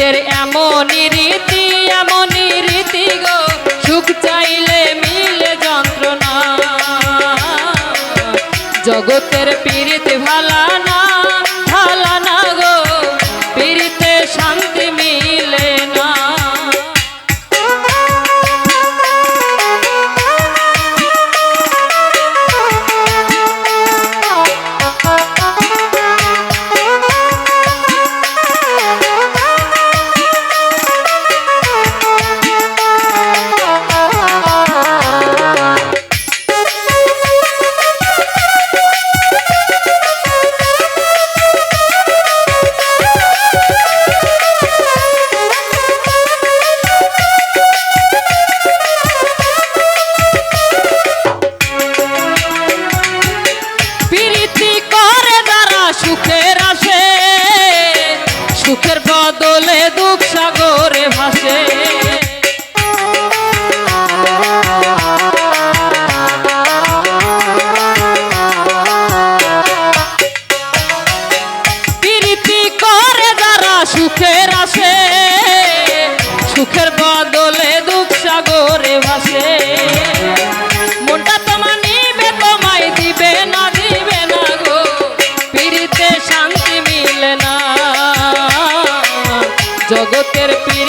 পিরিতের এমনই রীতি এমনই রীতি গো। সুখ চাইলে মিলে যন্ত্রণা। জগতের পীড়িত ভালা না। সুখের বদলে দুঃখ সাগরে ভাসে। সুখের বদলে দুঃখ সাগরে ভাসে। জগতের পিড়িতে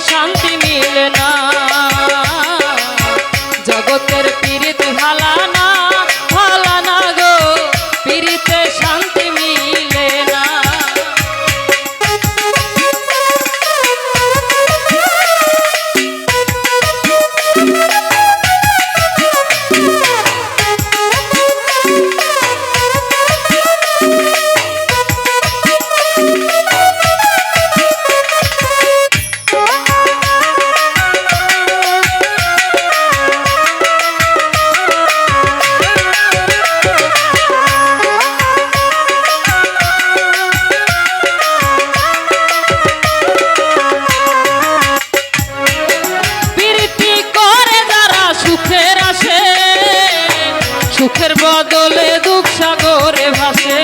পিরিতে ভাসে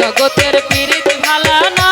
জগতের পীড়িত ভালা না